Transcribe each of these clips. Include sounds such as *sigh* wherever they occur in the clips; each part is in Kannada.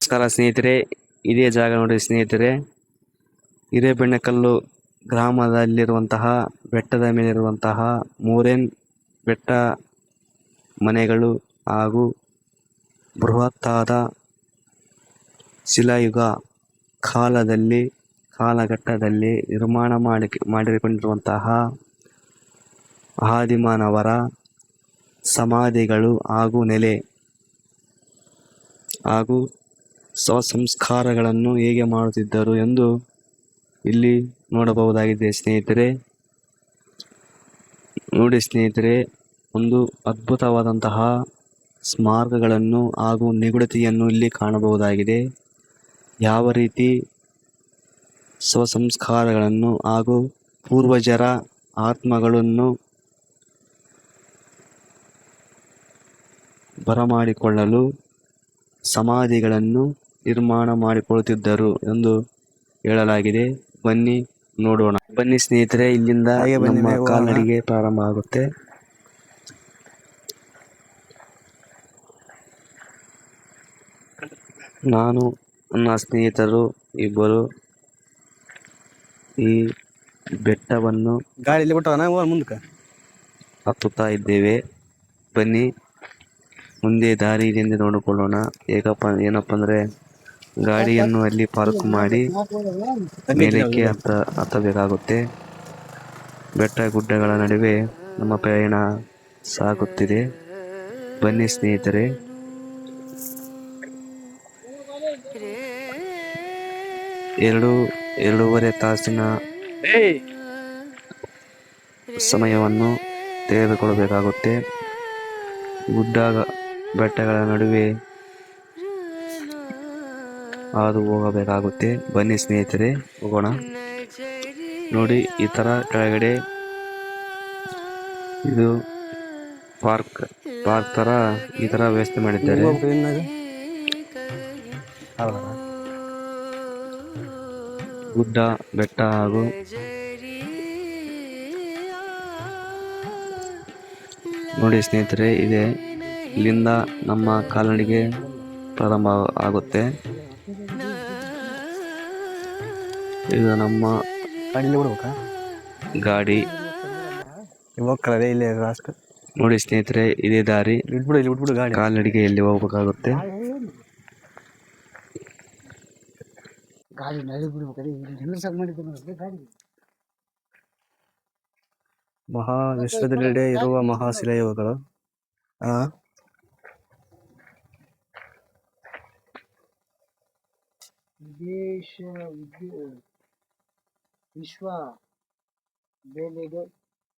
ನಮಸ್ಕಾರ ಸ್ನೇಹಿತರೆ, ಇದೇ ಜಾಗ ನೋಡಿ ಸ್ನೇಹಿತರೆ. ಹಿರೇಬೆಣ್ಣಕಲ್ಲು ಗ್ರಾಮದಲ್ಲಿರುವಂತಹ, ಬೆಟ್ಟದ ಮೇಲಿರುವಂತಹ ಮೂರೇನ್ ಬೆಟ್ಟ ಮನೆಗಳು ಹಾಗೂ ಬೃಹತ್ತಾದ ಶಿಲಾಯುಗ ಕಾಲದಲ್ಲಿ, ಕಾಲಘಟ್ಟದಲ್ಲಿ ನಿರ್ಮಾಣ ಮಾಡಿ ಮಾಡಿಕೊಂಡಿರುವಂತಹ ಆದಿಮಾನವರ ಸಮಾಧಿಗಳು ಹಾಗೂ ನೆಲೆ ಹಾಗೂ ಸಂಸ್ಕಾರಗಳನ್ನು ಹೇಗೆ ಮಾಡುತ್ತಿದ್ದರು ಎಂದು ಇಲ್ಲಿ ನೋಡಬಹುದಾಗಿದೆ. ಸ್ನೇಹಿತರೆ, ನೋಡಿ ಸ್ನೇಹಿತರೆ, ಒಂದು ಅದ್ಭುತವಾದಂತಹ ಸ್ಮಾರಕಗಳನ್ನು ಹಾಗೂ ನಿಗೂಢತೆಯನ್ನು ಇಲ್ಲಿ ಕಾಣಬಹುದಾಗಿದೆ. ಯಾವ ರೀತಿ ಸ್ವಸಂಸ್ಕಾರಗಳನ್ನು ಹಾಗೂ ಪೂರ್ವಜರ ಆತ್ಮಗಳನ್ನು ಬರಮಾಡಿಕೊಳ್ಳಲು, ಸಮಾಧಿಗಳನ್ನು ನಿರ್ಮಾಣ ಮಾಡಿಕೊಳ್ಳುತ್ತಿದ್ದರು ಎಂದು ಹೇಳಲಾಗಿದೆ. ಬನ್ನಿ ನೋಡೋಣ. ಬನ್ನಿ ಸ್ನೇಹಿತರೆ ಇಲ್ಲಿಂದ ನಮ್ಮ ಕಾಲ್ನಡಿಗೆ ಪ್ರಾರಂಭ ಆಗುತ್ತೆ. ನಾನು ನನ್ನ ಸ್ನೇಹಿತರು ಇಬ್ಬರು ಈ ಬೆಟ್ಟವನ್ನು ಗಾಳಿಯಲ್ಲಿ ಬಿಟ್ಟವನ? ಮುಂದಕ್ಕೆ. ಹತ್ತುತ್ತಾ ಇದ್ದೇವೆ. ಬನ್ನಿ ಮುಂದೆ ದಾರಿ ನೋಡಿಕೊಳ್ಳೋಣ. ಏಕಪ್ಪ ಏನಪ್ಪ ಅಂದರೆ ಗಾಡಿಯನ್ನು ಅಲ್ಲಿ ಪಾರ್ಕ್ ಮಾಡಿ ಮೇಲಕ್ಕೆ ಹತ್ತ ಹತ್ತಬೇಕಾಗುತ್ತೆ. ಬೆಟ್ಟ ಗುಡ್ಡಗಳ ನಡುವೆ ನಮ್ಮ ಪ್ರಯಾಣ ಸಾಗುತ್ತಿದೆ. ಬನ್ನಿ ಸ್ನೇಹಿತರೆ. ಎರಡು ಎರಡೂವರೆ ತಾಸಿನ ಸಮಯವನ್ನು ತೆಗೆದುಕೊಳ್ಳಬೇಕಾಗುತ್ತೆ. ಗುಡ್ಡ ಬೆಟ್ಟಗಳ ನಡುವೆ ಹಾದು ಹೋಗಬೇಕಾಗುತ್ತೆ. ಬನ್ನಿ ಸ್ನೇಹಿತರೆ, ಹೋಗೋಣ. ನೋಡಿ, ಈ ಥರ ಕೆಳಗಡೆ ಇದು ಪಾರ್ಕ್ ಪಾರ್ಕ್ ಥರ ಈ ಥರ ವ್ಯವಸ್ಥೆ ಮಾಡಿದ್ದಾರೆ. ಗುಡ್ಡ, ಬೆಟ್ಟ ಹಾಗೂ ನೋಡಿ ಸ್ನೇಹಿತರೆ, ಇದೆ ಇಲ್ಲಿಂದ ನಮ್ಮ ಕಾಲ್ನಡಿಗೆ ಪ್ರಾರಂಭ ಆಗುತ್ತೆ. ಇದು ನಮ್ಮ ಗಾಡಿ ಇಲ್ಲಿ ಬಿಡ್ಬೇಕಾ? ಗಾಡಿ. ಹೋಗ್ಕಲ್ಲ ಇಲ್ಲೇ ಲಾಸ್ಟ್ ನೋಡಿ ಸ್ನೇಹಿತರೆ ಇದೇ ದಾರಿ. ಇಲ್ಲಿ ಬಿಟ್ಬಿಡು ಇಲ್ಲಿ ಬಿಟ್ಬಿಡು ಗಾಡಿ. ಕಾಲ್ನಡಿಗೆ ಎಲ್ಲಿ ಹೋಗ್ಬೇಕಾಗುತ್ತೆ? ಗಾಡಿ ನಡಿ ಬಿಡ್ಬೇಕಾದ್ರೆ ನಿಂದ್ರಸಕ್ ಮಾಡಿದ್ದೆ ಗಾಡಿ. ಮಹಾ ವಿಶ್ವದೆಲ್ಲೆಡೆ ಇರುವ ಮಹಾಶಿಲೆಯುಗಳು ಆ? ವಿದೇಶ ವಿದ್ಯು ವಿಶ್ವ ಬೆಲೆಗೆ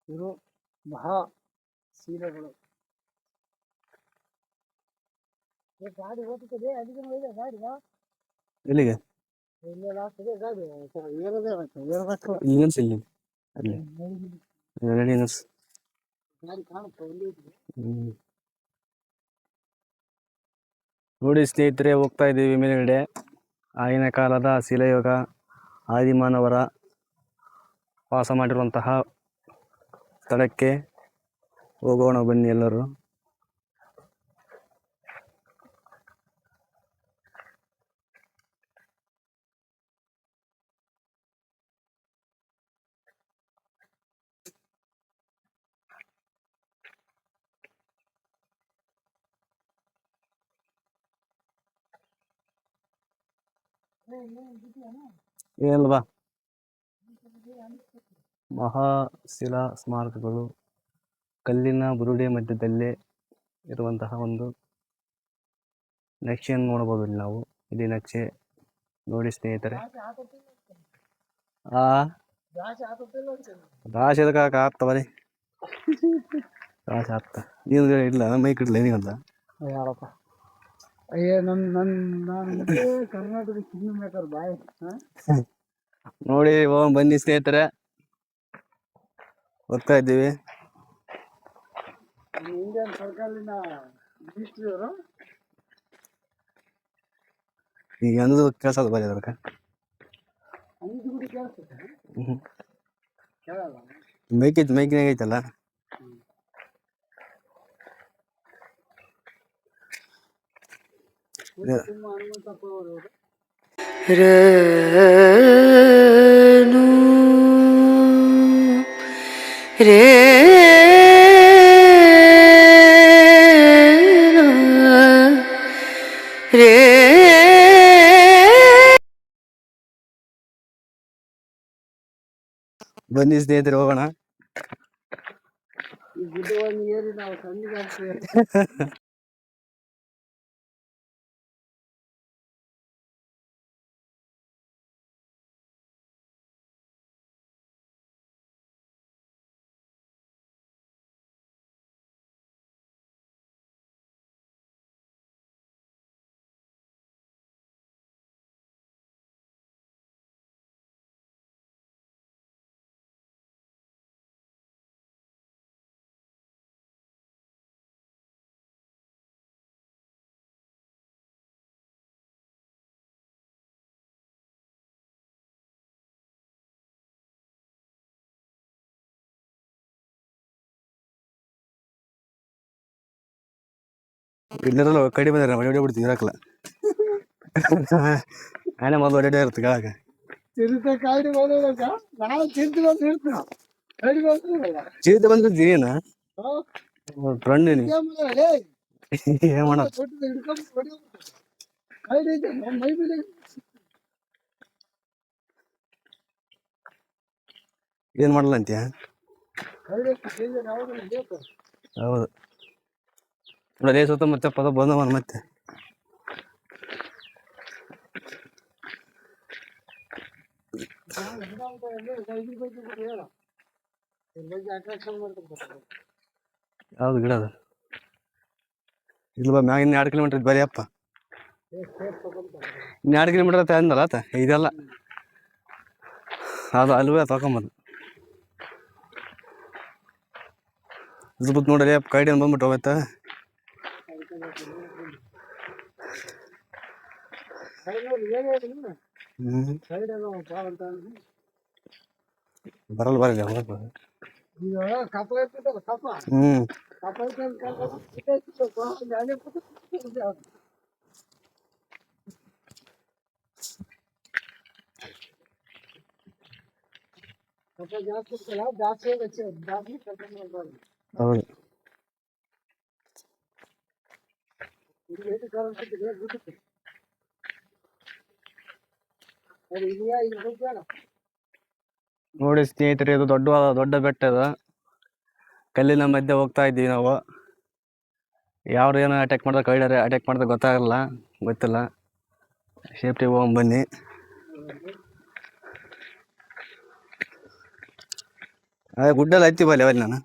ಇರೋ ಮಹಾ ಸೀರೆಗಳು ಗಾಡಿ ಓದ್ತದೆ ಅದಕ್ಕೆ ನೋಡಿದೆ ಗಾಡಿ ಎಲ್ಲಿಗೆ? ಗಾಡಿ ಏರದೇ ಏರಬೇಕು ಇಲ್ಲಿ. ನಿಲ್ಸು ಇಲ್ಲಿ ಅಲ್ಲಿ. ರೆಡಿ ನಿಲ್ಸು ಗಾಡಿ ಕಾಣುತ್ತೆ ಇಲ್ಲಿ ನೋಡಿ ಸ್ನೇಹಿತರೆ ಹೋಗ್ತಾ ಇದ್ದೀವಿ ಮೇಲ್ಗಡೆ. ಆಗಿನ ಕಾಲದ ಶಿಲಾಯುಗ ಆದಿಮಾನವರ ವಾಸ ಮಾಡಿರುವಂತಹ ಸ್ಥಳಕ್ಕೆ ಹೋಗೋಣ ಬನ್ನಿ ಎಲ್ಲರೂ. ಏನಲ್ವಾ ಮಹಾಶಿಲಾ ಸ್ಮಾರಕಗಳು ಕಲ್ಲಿನ ಬುರುಡೆ ಮಧ್ಯದಲ್ಲೇ ಇರುವಂತಹ ಒಂದು ನಕ್ಷೆಯನ್ನು ನೋಡಬಹುದು ಇಲ್ಲಿ ನಾವು. ಇಲ್ಲಿ ನಕ್ಷೆ ನೋಡಿ ಸ್ನೇಹಿತರೆ. ಆ. ರಾಶಿ ಅದಕ್ಕೆ ಆಗ್ತವರಿ ರಾಶಿ ಆಗ್ತ. ನೀನು ಇಲ್ಲ ನಮ್ಮ ಮೈಕ್ ಇಡ್ಲ ಏನಂತ ಯಾರಪ್ಪ? ಅಯ್ಯ ನನ್ ನನ್ ನಾನು ಕರ್ನಾಟಕದ ಸಿನಿಮಾ ಮೇಕರ್ ಬಾಯ್ ನೋಡಿ ಓ ಬನ್ನಿ ಸ್ನೇಹಿತರೆ. ಹೋಗ್ತಾ ಇದ್ದೀವಿ. ಇಂಡಿಯನ್ ಸರ್ಕಲಿನ ಮಿನಿಸ್ಟ್ರಿ ಅವರು ಈಗ ಅಂದು ಕೆಲಸ ಬರೀ ಅದಕ್ಕೆ. ಗುಡಿ. ಕೇಳಲ್ಲ? ಮೈಕ್ನಾಗ ಐತಲ್ಲ? ತುಂಬ ಹನುಮಂತಪ್ಪ ಅವರು. ರೇ ರೇ ಬನ್ನಿ ಸ್ನೇಹಿತರು ಹೋಗೋಣ. ಈ ಗುಡ್ಡವನ್ನು ಏರಿ ನಾವು ಕಣ್ಣಿಗೆ ಹಾಕ್ತೇವೆ ಇಲ್ಲಿರಲ್ಲ ಕಡಿ ಬಂದ್ರೆ ಹೊಡೆ ಬಿಡ್ತೀವಿ ಇರಕ್ಕಲ್ಲ ಆನೆ ಮೊದಲು ಹೊಡೆ ಇರುತ್ತೆ ಕೆಳಗೆ ಚಿರತೆ ಕಾಯ್ದೆ ಬಂದೋದಕ್ಕ ನಾವು ಚಿಂತೆ ಬಂದು ಇರ್ತೀವಿ ಕೈಡಿ ಬಂದಿರಲ್ಲ ಚೀತ ಬಂದ್ರೆ ಏನು ಫ್ರೆಂಡ್ ನೀನು ಏನ್ ಮಾಡ ಹಿಡ್ಕೊಂಡು ಹೊಡಿಯೋದು ಕೈಡಿ ಇದೆ ನಮ್ಮ ಮೈ ಮೇಲೆ ಏನ್ ಮಾಡಲ್ಲ ಅಂತೀಯ ಕೈಡಿ ಇದೆ ಯಾವಾಗ ಬೇಕು ಹೌದು ನೋಡಿ ಸುತ್ತ ಮತ್ತೆ ಪದ ಬಂದವನ ಮತ್ತೆ. ಯಾವ್ದು ಗಿಡ ಅದು? ಇಲ್ಲ ಮ್ಯಾಗ ಇನ್ನು ಎರಡು ಕಿಲೋಮೀಟರ್ ಬರೀ ಅಪ್ಪ. ಇನ್ನು ಎರಡು ಕಿಲೋಮೀಟರ್ ಅಂತ ಅಂದಲ್ಲ ಆತ ಇದೆಲ್ಲ. ಅದು ಅಲ್ವೇ ತಗೊಂಬಂದು. ಇದು ಬಿಟ್ಟು ನೋಡ್ರಿ, ಅಪ್ಪ ಕೈಡಿ ಬಂದ್ಬಿಟ್ಟು ಹೋಗತ್ತ ಬರಲ್ಲ ಬರಲ್ಲ ಹೋಗ್ಬೋದು ಈಗ ಕಪ್ಪ ಇರ್ತದಲ್ಲ ಕಪ್ಪ ಹ್ಮ್ ಕಪ್ಪ ಇರ್ತಂದು ಎಣ್ಣೆ ಕೂತು ಕಪ್ಪ ಜಾಸ್ತಿ ಇರ್ತಲ್ಲ ಜಾಸ್ತಿ ಹೆಚ್ಚು ಜಾಸ್ತಿ ಕರ್ಕೊಂಡು ಬರ್ಬಾರ್ದು ಹೌದು ನೋಡಿ ಸ್ನೇಹಿತರೆ, ಇದು ದೊಡ್ಡ ದೊಡ್ಡ ಬೆಟ್ಟ ಅದ ಕಲ್ಲಿನ ಮಧ್ಯೆ ಹೋಗ್ತಾ ಇದ್ದೀವಿ ನಾವು. ಯಾರು ಏನೋ ಅಟ್ಯಾಕ್ ಮಾಡಿದ್ರೆ ಕೈಡಾರೆ ಅಟ್ಯಾಕ್ ಮಾಡಿದ್ರೆ ಗೊತ್ತಾಗಲ್ಲ, ಗೊತ್ತಿಲ್ಲ. ಸೇಫ್ಟಿ ಹೋಗಿ ಬನ್ನಿ. ಗುಡ್ಡಲ್ಲಿ ಹತ್ತಿ ಬಲ್ಲಿ ಅವಲ್ಲಿ ನಾನು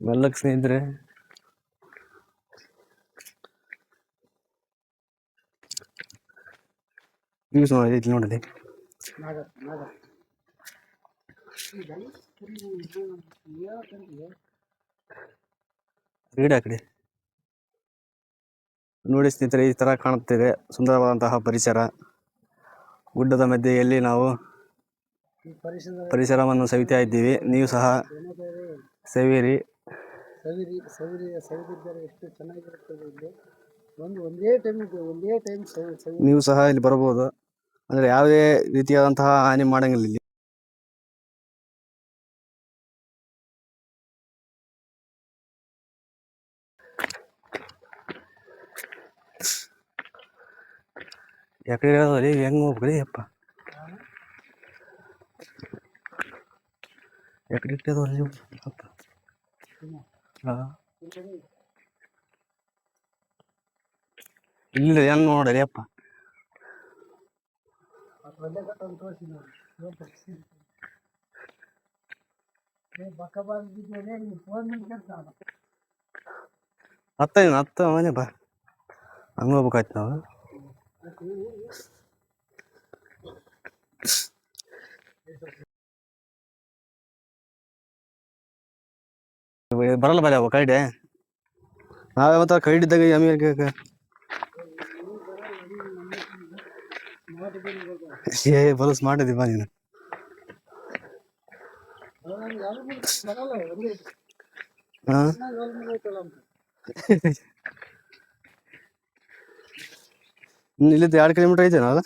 ಮೆಲ್ಲಕ್ಕೆ ಸ್ನೇಹಿತರೆ. ಯೂಸ್ ನೋಡಿ ಇಲ್ಲಿ ನೋಡಿದೆ ರೀಡ್ ಆ ಕಡೆ. ನೋಡಿ ಸ್ನೇಹಿತರೆ ಈ ತರ ಕಾಣುತ್ತಿದೆ. ಸುಂದರವಾದಂತಹ ಪರಿಸರ. ಗುಡ್ಡದ ಮಧ್ಯೆಯಲ್ಲಿ ನಾವು ಪರಿಸರವನ್ನು ಸವಿತಾ ಇದ್ದೀವಿ. ನೀವು ಸಹ ಸವಿರಿ ಸವಿರಿ ಸವಿರಿ ಸವಿದಿದ್ದರೆ ಎಷ್ಟು ಚೆನ್ನಾಗಿರುತ್ತದೆ ಇಲ್ಲಿ. ಒಂದು ಒಂದೇ ಟೈಮ್ ಒಂದೇ ಟೈಮ್ ನೀವು ಸಹ ಇಲ್ಲಿ ಬರಬಹುದು. ಅಂದ್ರೆ ಯಾವುದೇ ರೀತಿಯಾದಂತಹ ಹಾನಿ ಮಾಡಂಗಿಲ್ಲ ಇಲ್ಲಿ. ಯಾಕಡೆ ಹೇಳೋದ್ರಿ ಹೋಗ್ಬೇಕು ರೀ ಅಪ್ಪ ಯಾಕಡೆ ಇಟ್ಟದವ್ರಿ ನೀವು ಅಪ್ಪ ಹಾ ಇಲ್ಲ ಹೆಂಗ್ ನೋಡ್ರಿ ಅಪ್ಪ ಒಂದೇ ಕಟ್ಟನ್ನು ತೋರಿಸಿ ನೋಡಿ ಏನು ಪರಿಸ್ಥಿತಿ. ಏ ಬಕ್ಕ ಬಂದಿದ್ದೇನೆ ನೀವು ಫೋನ್ ಮಾಡ್ಕೊಂಡು ಹತ್ತ ಏನು ಹತ್ತ ಮನೆ ಬಾ ಹಂಗ ಹೋಗ್ಬೇಕಾಯ್ತು ನಾವು ಬರಲ್ಲ ಬರ ಅವ ಕೈಡೆ ನಾವೇ ಮತ್ತೆ ಕೈಡಿದ್ದಾಗ ಎಮ್ಮಿ ಏ ಬಲಸ್ ಮಾಡಿದಿ ಬಾ ನೀನು. ಹಾ? ಅಂತ ಎರಡು ಕಿಲೋಮೀಟರ್ ಐತೆ ಅಲ್ಲ?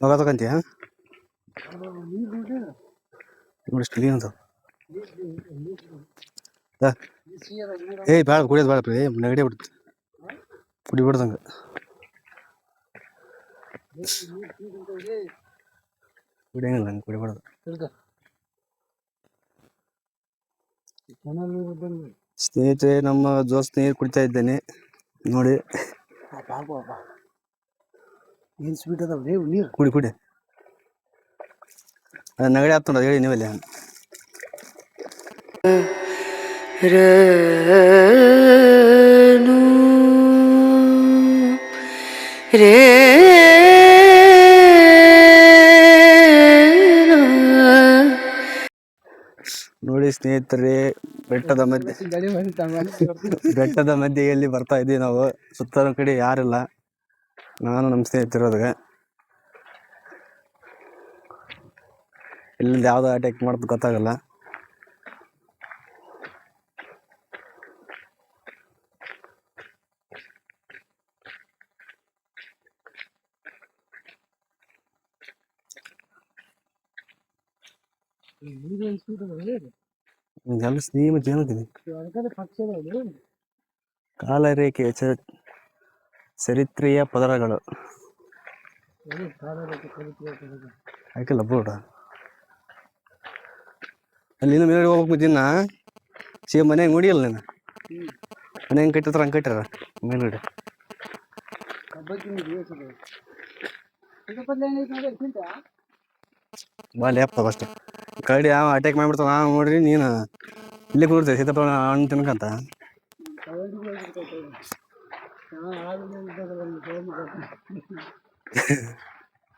ಹೋಗ ಏಯ್ ಬೇಡ ಕುಡಿಯೋದು ಬೇಡ ಏ ನೆಗಡಿ ಬಿಡುತ್ತೆ ಕುಡಿ ಬಿಡ್ದಂಗೆ ಕುಡಿಯಂಗಿಲ್ಲ ಹಂಗೆ ಕುಡಿಬಾರ್ದು ತಿರ್ಗ ಚೆನ್ನಾಗಿ ನೀರು ಇದ್ದಂಗೆ ಸ್ನೇಹಿತರೆ ನಮ್ಮ ದೋಸ್ತ್ ನೀರು ಕುಡಿತಾ ಇದ್ದೇನೆ ನೋಡಿ ಪಾಪ ಪಾಪ ಏನು ಸ್ವೀಟ್ ಅದಾವ ರೇವು ನೀರು ಕುಡಿ ಕುಡಿ ಅದು ಆತು ನೋಡಿ ಹೇಳಿ ನೀವಲ್ಲಿ. ರನು ರೇ ನೋಡಿ ಸ್ನೇಹಿತರೆ ಬೆಟ್ಟದ ಮಧ್ಯೆ ಬೆಟ್ಟದ ಮಧ್ಯೆ ಬೆಟ್ಟದ ಮಧ್ಯೆಯಲ್ಲಿ ಬರ್ತಾ ಇದ್ದೀವಿ ನಾವು. ಸುತ್ತಲ ಕಡೆ ಯಾರಿಲ್ಲ. ನಾನು ನಮ್ಮ ಸ್ನೇಹಿತರೋದಾಗ ಇಲ್ಲಿಂದ ಯಾವ್ದು ಅಟ್ಯಾಕ್ ಮಾಡೋದು ಗೊತ್ತಾಗಲ್ಲ. ಎಲ್ಲ ಸ್ನೇಹ ಕಾಲರೇಖೆ ಚ ಚರಿತ್ರೆಯ ಪದರಗಳು. ಹಾಕಿಲ್ಲ ಬೋರ್ಡ ಅಲ್ಲಿ ಇನ್ನು ಮೇಲೆ ಹೋಗ್ಬೇಕು ದಿನ ಸೇಮ್ ಮನ್ಯಾಗ ನೋಡಿಯಲ್ಲ ನೀನು? ಮನೆ ಹೆಂಗೆ ಕಟ್ಟಿರ್ತಾರ ಹಂಗೆ ಕಟ್ಟಾರ? ಮೇಲ್ಗಡೆ ಬಾ ಫಸ್ಟ್ ಬಾಲಿ ಅಪ್ಪ ಅಷ್ಟೇ ಕರಡಿ ಯಾವ ಅಟ್ಯಾಕ್ ಮಾಡಿಬಿಡ್ತಾವ ನಾವು ನೋಡ್ರಿ ನೀನು. ಇಲ್ಲೇ ಕೂರ್ತೇವೆ ಸೀತಾಫಲ ಹಣ್ಣು ತಿನ್ಕಂತ.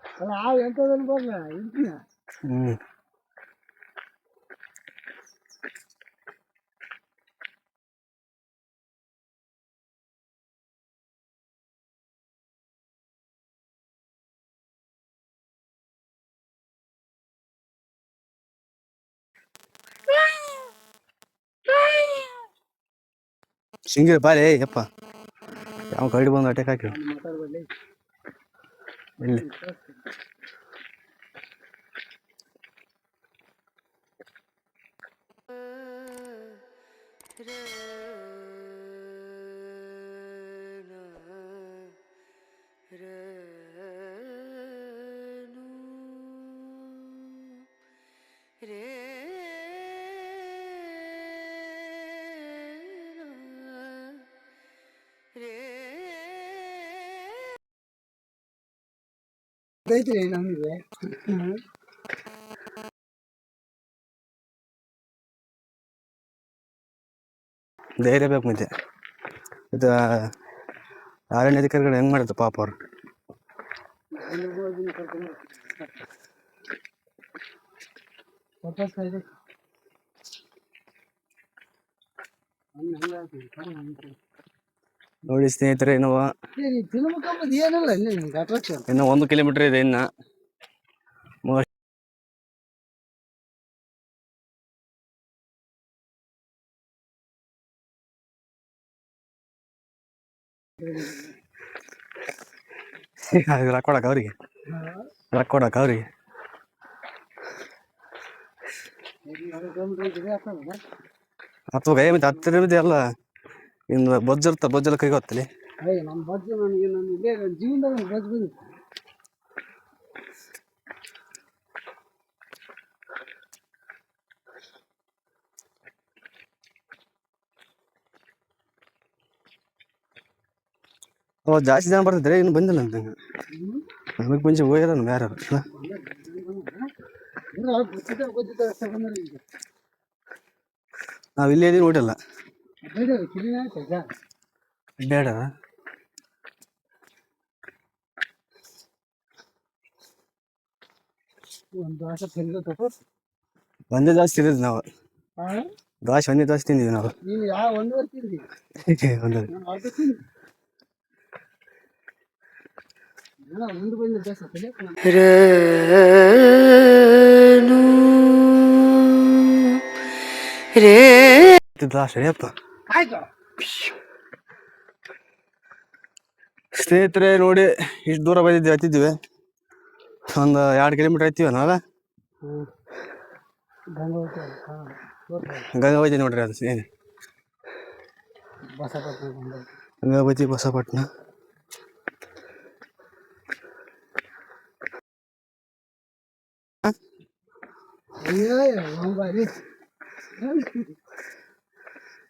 ಅಲ್ಲ ಎಂಥದನ್ನು ಬರಲ್ಲ ಹ್ಞೂ ಸಿಂಗಿ ಬಾರಿ ಯಪ್ಪ ಯಾವ ಗಾಡಿ ಬಂದು ಅಟ್ಯಾಕ್ ಹಾಕಿ ಇಲ್ಲಿ ಐತ್ರಿ ನಮಗೆ. ಧೈರ್ಯ ಬೇಕು ಮತ್ತೆ. ಇದು ಅರಣ್ಯ ಅಧಿಕಾರಿಗಳು ಹೆಂಗ್ ಮಾಡಿದ್ರು ಪಾಪ ಅವ್ರು? ವಾಪಸ್ ನೋಡಿ ಸ್ನೇಹಿತರೆ ಏನೋ ಏನಿಲ್ಲ ಇನ್ನು ಒಂದು ಕಿಲೋಮೀಟರ್ ಇದೆ ಇನ್ನ. ರೊಕ್ಕ ಕೊಡಕ ಅವ್ರಿಗೆ. ರೊಕ್ಕ ಕೊಡಕ ಅವ್ರಿಗೆ. ಹತ್ತು ಕೈ ಮತ್ತೆ ಹತ್ತಿರ ಇದೆಯಲ್ಲ ಎಲ್ಲ ಇನ್ನು ಬೊಜ್ಜಿರ್ತ ಬೊಜ್ಜೆಲ್ಲ ಕೈ ಗೊತ್ತಲ್ಲಿ ಅಯ್ಯ ನಮ್ಮ ಬಜ್ಜು ನನಗೆ ನನ್ನ ಇದೇ ಜೀವನದಾಗ ಬಜ್ಜು ಬಂದಿತ್ತು ಅವ ಜಾಸ್ತಿ ಜನ ಬರ್ತಿದ್ರೆ ಇನ್ನು ಬಂದಿಲ್ಲ ಅಂತ. ನಮಗೆ ಮುಂಚೆ ಹೋಗ್ಯಾರ ಬೇರೆ ನಾವು ಇಲ್ಲೇ ಇದೀವಿ ನೋಡಿಲ್ಲ. ಬೇಡ ಒಂದು ದೋಸೆ ಒಂದೇ ತಿಂದಿದ್ದು ನಾವು ದೋಸೆ ಒಂದೇ ದೋಸೆ ತಿಂದಿದ್ವಿ ನಾವು ಯಾವ ಒಂದುವರೆ ಒಂದೇ ಮುಂದೆ ರನು ರೇ ಸರಿಯಪ್ಪ ಆಯ್ತು. ಸ್ನೇಹಿತರೆ ನೋಡಿ ಇಷ್ಟು ದೂರ ಬಂದಿದ್ವಿ ಹತ್ತಿದ್ವಿ ಒಂದು ಎರಡು ಕಿಲೋಮೀಟರ್ ಐತಿವ ಗಂಗೋತ್ರಿ ಗಂಗಾವತಿ ನೋಡ್ರಿ ಅದು ಏನು? ಗಂಗಾವತಿ ಬಸಪಟ್ನ ಅಯ್ಯೋ ಬಾರಿ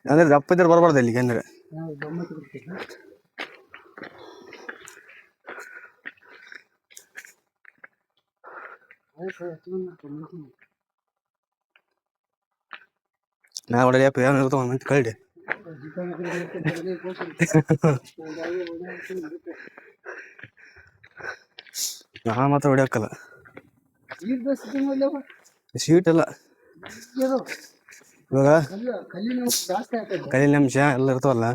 ಅಂದ್ರೆ ದಪ್ಪ ಇದ್ರೆ ಬರಬಾರ್ದು ಇಲ್ಲಿಗೆ ಅಂದ್ರೆ. ನಾ ಹೊಡೆಯಪ್ಪ ಏನು ಇರ್ತಾವ ಅಂತ ಕಳ್ಳಿ ನಾ ಮಾತ್ರ ಹೊಡಿಯಕ್ಕಲ್ಲ. ಸೀಟ್ ಎಲ್ಲ. ಇವಾಗ ಕಲ್ಲು ಕಲ್ಲಿನ ಅಂಶ ಎಲ್ಲ ಇರ್ತಾವಲ್ಲ,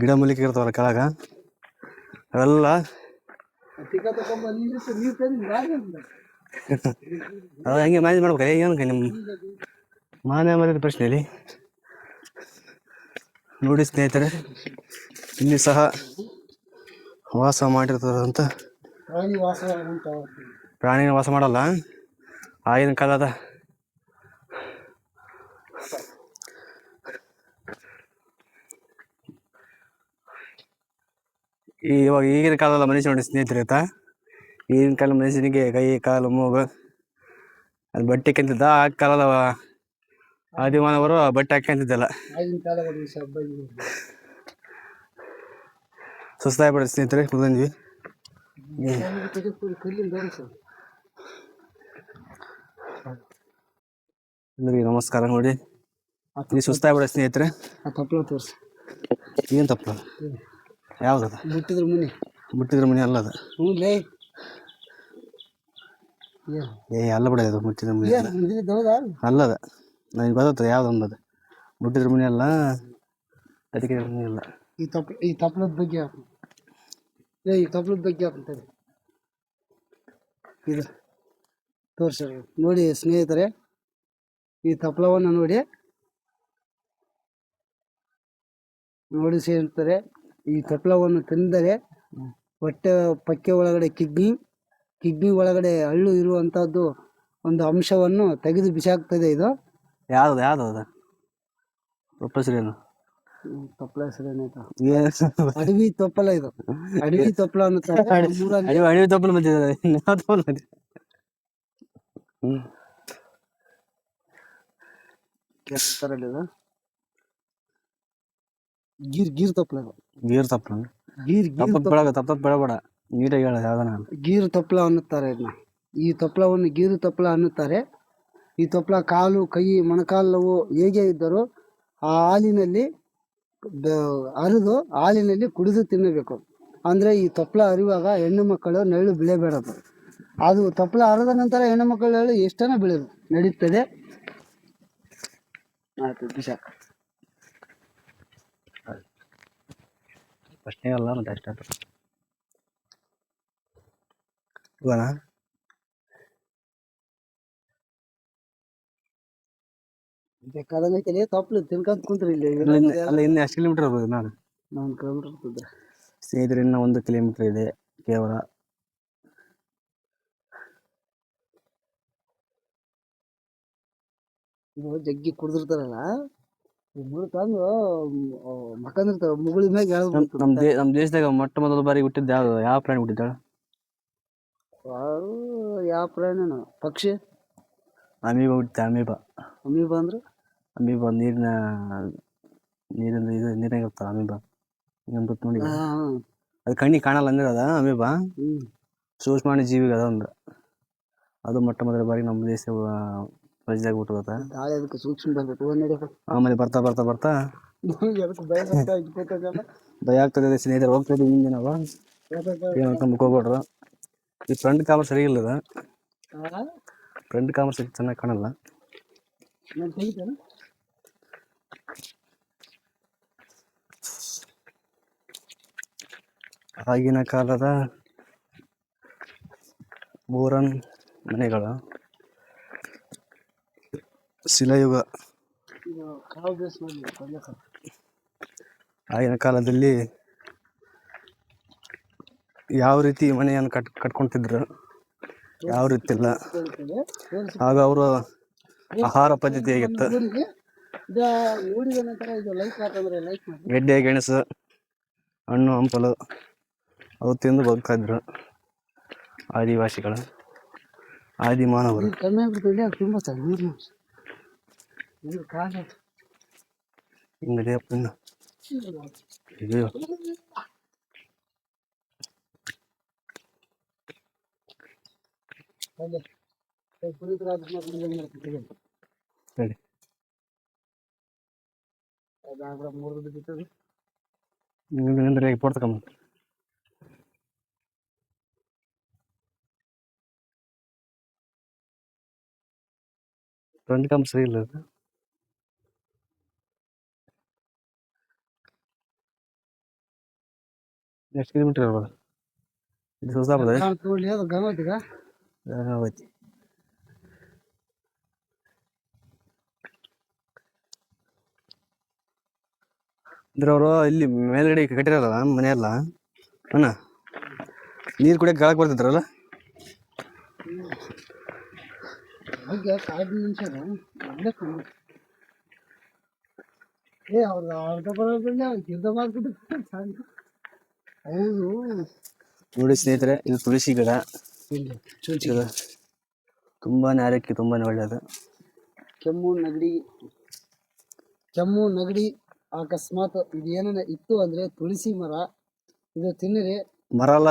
ಗಿಡ ಮೂಲಿಕೆ ಇರ್ತಾವಲ್ಲ ಕೆಳಗ? ಅವೆಲ್ಲ ಅದು ಹಂಗೆ ಮ್ಯಾನೇಜ್ ಮಾಡ್ಬೇಕು? ಏನು ನಿಮ್ಮ ಮಾಡಿದ ಪ್ರಶ್ನೆ ಪ್ರಶ್ನೆಯಲ್ಲಿ ನೋಡಿ ಸ್ನೇಹಿತರೆ ಇಲ್ಲಿ ಸಹ ವಾಸ ಮಾಡಿರ್ತದಂತ ಪ್ರಾಣಿ ವಾಸ ಮಾಡಲ್ಲ, ಆಗಿನ ಕಾಲದ ಈ ಇವಾಗ ಈಗಿನ ಕಾಲದ ಮನುಷ್ಯ ನೋಡಿ ಸ್ನೇಹಿತರೆ ಆಯ್ತಾ? ಈಗಿನ ಕಾಲ ಮನುಷ್ಯನಿಗೆ ಕೈ ಕಾಲು ಮೂಗು ಅದು ಬಟ್ಟೆ ಕೆಂತಿದ್ದ ಆ ಕಾಲದ ಆದಿಮಾನವರು ಬಟ್ಟೆ ಹಾಕ್ಯಂತಿದ್ದಲ್ಲ. ಸುಸ್ತಾಯ ಬಿಡ ಸ್ನೇಹಿತರೆ ಕುಲ್ದಂದ್ವಿ ಎಲ್ಲರಿಗೆ ನಮಸ್ಕಾರ ನೋಡಿ. ಈ ಸುಸ್ತಾಗ್ಬಿಡ ಸ್ನೇಹಿತರೆ. ತಪ್ಪಲ ತೋರಿಸಿ. ಏನು ತಪ್ಪು ಯಾವ್ದದ? ಮುಟ್ಟಿದ್ರ ಮನೆ ಮುಟ್ಟಿದ್ರ ಮನೆ ಅಲ್ಲ ಅದು ಹ್ಞೂ ಲೇ. ಏ. ಅಲ್ಲ ಬಿಡ ಅದು ಮುಟ್ಟಿದ್ರ ಮನೆ ಅಲ್ಲದ? ನನಗೆ ಗೊತ್ತ ಯಾವ್ದು ಅದು ಮುಟ್ಟಿದ್ರ ಮನೆ ಅಲ್ಲ ಅದಕ್ಕೆ ಮನೆ ಅಲ್ಲ. ಈ ತಪ್ಪ ಈ ತಪ್ಪಲದ ಬಗ್ಗೆ ಏ ಈ ತಪ್ಪಲದ ಬಗ್ಗೆ ಅಂತೇಳಿ ಇದು ತೋರ್ಸಿ. ನೋಡಿ ಸ್ನೇಹಿತರೆ ಈ ತಪ್ಪಲವನ್ನು ನೋಡಿ. ನೋಡಿ ಸ್ನೇಹಿತರೆ ಈ ತೊಪ್ಲವನ್ನು ತಿಂದರೆ ಹೊಟ್ಟೆ ಪಕ್ಕೆ ಒಳಗಡೆ ಕಿಡ್ನಿ ಕಿಡ್ನಿ ಒಳಗಡೆ ಹಳ್ಳು ಇರುವಂಥದ್ದು ಒಂದು ಅಂಶವನ್ನು ತೆಗೆದು ಬಿಸಾಕ್ತದೆ ಇದು. ಯಾವ್ದು ಯಾವ್ದು ಅದು? ಒಪ್ಪಸ್ರೇನು ತೊಪ್ಪಲ ತಪ್ಲ ಹೆಸರೇನಾಯ್ತು ಅಡವಿ ತೊಪ್ಪಲ ಇದು. ಅಡವಿ ತೊಪ್ಪಲ ಅನ್ನುತ್ತಾರೆ *laughs* ನಮ್ಮೂರಲ್ಲಿ ತೊಪ್ಪಲ ಅಡಿವೆ ತಪ್ಪಲು ಬಂದಿದೆ. ಬಂದಿದೆ ಹ್ಞೂ ಅಂತಾರಲ್ಲ ಇದು. ಗೀರ್ ಗೀರ್ ತಪ್ಪಲ. ಗೀರ್ ತಪ್ಲ? ಗೀರ್ ಗೀರ್ ತಪ್ಪ ಬೆಳಗ ತಪ್ಪ ಬೆಳಬೇಡ ನೀಟಾಗಿ ಹೇಳ ಯಾವ್ದಾನ. ಗೀರ್ ತಪ್ಪಲ ಅನ್ನುತ್ತಾರೆ ಇದನ್ನ ಈ ತಪ್ಪಲವನ್ನು ಗೀರು ತಪ್ಪಲ ಅನ್ನುತ್ತಾರೆ. ಈ ತಪ್ಪಲ ಕಾಲು ಕೈ ಮೊಣಕಾಲವು ಹೇಗೆ ಇದ್ದರೂ ಆ ಹಾಲಿನಲ್ಲಿ ಅರಿದು ಹಾಲಿನಲ್ಲಿ ಕುಡಿದು ತಿನ್ನಬೇಕು. ಅಂದರೆ ಈ ತಪ್ಪಲ ಅರಿವಾಗ ಹೆಣ್ಣು ಮಕ್ಕಳು ನೆರಳು ಬೀಳಬೇಡದು ಅದು ತಪ್ಪಲ ಅರದ ನಂತರ ಹೆಣ್ಣು ಮಕ್ಕಳು ಎಷ್ಟನ ಬೀಳದು? ನಡೀತದೆ. ಆಯ್ತು ಬಿಸಾಕ ಪ್ರಶ್ನೆ ಅಲ್ಲ ಮತ್ತೆ ಅಷ್ಟೇ ಹೋಗೋಣ ಬೇಕಾದಂಗೆ ಕೆಲ ತಪ್ಪಲು ತಿನ್ಕೊಂತ ಕುಂತ್ರಿ ಇಲ್ಲಿ. ಅಲ್ಲ ಇನ್ನು ಎಷ್ಟು ಕಿಲೋಮೀಟರ್ ಇರ್ಬೋದು ನಾನು? ನಾನು ಕಿಲೋಮೀಟರ್ ಇರ್ತದೆ. ಸ್ನೇಹಿತರೆ ಇನ್ನೂ ಒಂದು ಕಿಲೋಮೀಟರ್ ಇದೆ ಕೇವಲ. ಇದು ಜಗ್ಗಿ ಕುಡ್ದಿರ್ತಾರಲ್ಲ? ಮುಳು ತಂದು ಮಕ್ಕಂದಿರ್ತಾವ ಮುಗುಳಿ ಮ್ಯಾಗ ನಮ್ ನಮ್ ದೇ ನಮ್ಮ ದೇಶದಾಗ ಮೊಟ್ಟ ಮೊದಲ ಬಾರಿ ಹುಟ್ಟಿದ್ದು ಯಾವ ಯಾವ ಪ್ರಾಣಿ ಹುಟ್ಟಿದ್ದಾಳ? ಯಾರು ಯಾವ ಪ್ರಾಣಿನ ಪಕ್ಷಿ? ಅಮೀಬ ಹುಟ್ಟಿದ ಅಮೀಬ. ಅಮೀಬ ಅಂದ್ರೆ? ಅಮೀಬ ನೀರಿನ ನೀರಿನ ಇದು ನೀರಾಗ ಇರ್ತಾವ ಅಮೀಬ. ನೋಡಿ. ಅದು ಕಣ್ಣಿಗೆ ಕಾಣಲ್ಲ ಅಂದ್ರೆ ಅದ ಅಮೀಬ? ಸೂಕ್ಷ್ಮಾಣು ಜೀವಿಗೆ ಅದ ಅಂದ್ರೆ ಅದು ಮೊಟ್ಟ ಮೊದಲ ಬಾರಿ ನಮ್ಮ ದೇಶ ಪ್ರಜೆದಾಗ ಹುಟ್ಟುತ್ತ ಗಾಳಿ ಅದಕ್ಕೆ ಸೂಕ್ಷ್ಮ ನಡಿ ಆಮೇಲೆ ಬರ್ತಾ ಬರ್ತಾ ಬರ್ತಾ ಅದಕ್ಕೆ ಭಯ ಬರ್ತಾ ಇಟ್ಕೊತದಲ್ಲ. ಭಯ ಆಗ್ತದೆ ಸ್ನೇಹಿತರೆ. ಹೋಗ್ತಾ ಇದ್ದೀವಿ ನಾವು. ಏನು ಹೋಗ್ಬೇಡ್ರು ಈ ಫ್ರಂಟ್ ಕಾಮರ್ ಸರಿ ಇಲ್ಲದ? ಫ್ರಂಟ್ ಕಾಮರ್ ಸರಿ ಚೆನ್ನಾಗಿ ಕಾಣಲ್ಲ? ಆಗಿನ ಕಾಲದ ಮೂರನ್ ಮನೆಗಳು ಶಿಲಾಯುಗ ಆಗಿನ ಕಾಲದಲ್ಲಿ ಯಾವ ರೀತಿ ಮನೆಯನ್ನು ಕಟ್, ಕಟ್ಕೊಂತಿದ್ರು? ಯಾವ ರೀತಿ ಇಲ್ಲ ಆಗ ಅವರ ಆಹಾರ ಪದ್ಧತಿ ಆಗಿತ್ತು ಗೆಡ್ಡೆ, ಗೆಣಸು, ಹಣ್ಣು, ಹಂಪಲು, ಅವು ತಿಂದು ಬದುಕ್ತಾ ಇದ್ರು ಆದಿವಾಸಿಗಳು ಆದಿ ಮಾನವರು ನೀರು ಕಮ್ಮಿ ಆಗ್ಬಿಟ್ಟು ಇಲ್ಲಿ ಅದು ತುಂಬ ಸರ್ ನೀರು ನೀರು ಕಾಲು ಹಿಂಗಿದೆ ಇನ್ನು ಇದು ಅಲ್ಲೇ ಪುನೀತರಾಜ ಮಾಡ್ತಿದ್ದೀವಿ ಹೇಳಿ ಅದಾಗ್ರ ಮೂರು ಎಷ್ಟು ಕಿಲೋಮೀಟರ್ ಇರ್ಬೋದು? ಇದು ಗಮತ್ತೀಗ ಗಂಗಾವತಿ ಅಂದ್ರೆ ಅವರು ಇಲ್ಲಿ ಮೇಲ್ಗಡೆ ಕಟ್ಟಿರಲ್ಲ ಮನೆಯಲ್ಲ? ಅಣ್ಣ ನೀರು ಕುಡಿಯಕ್ಕೆ ಗಾಳಕ್ಕೆ ಬರ್ತಿದ್ರಲ್ಲ. ಏ ಅವ್ರ ಅರ್ಧ ಬರೋದಿಲ್ಲ ಯುದ್ಧ ಮಾಡ್ಬಿಟ್ಟು ಹೌದು. ನೋಡಿ ಸ್ನೇಹಿತರೆ ಇದು ತುಳಸಿ ಗಿಡ. ಇಲ್ಲಿ ಇದು ತುಂಬಾನೇ ಆರೋಗ್ಯಕ್ಕೆ ತುಂಬಾನೇ ಒಳ್ಳೆಯದು ಕೆಮ್ಮು ನೆಗಡಿ ಕೆಮ್ಮು ನೆಗಡಿ ಅಕಸ್ಮಾತ್ ಇದು ಏನನ್ನ ಇತ್ತು ಅಂದ್ರೆ ತುಳಸಿ ಮರ. ಇದು ತಿನ್ನರೆ. ಮರ ಅಲ್ಲ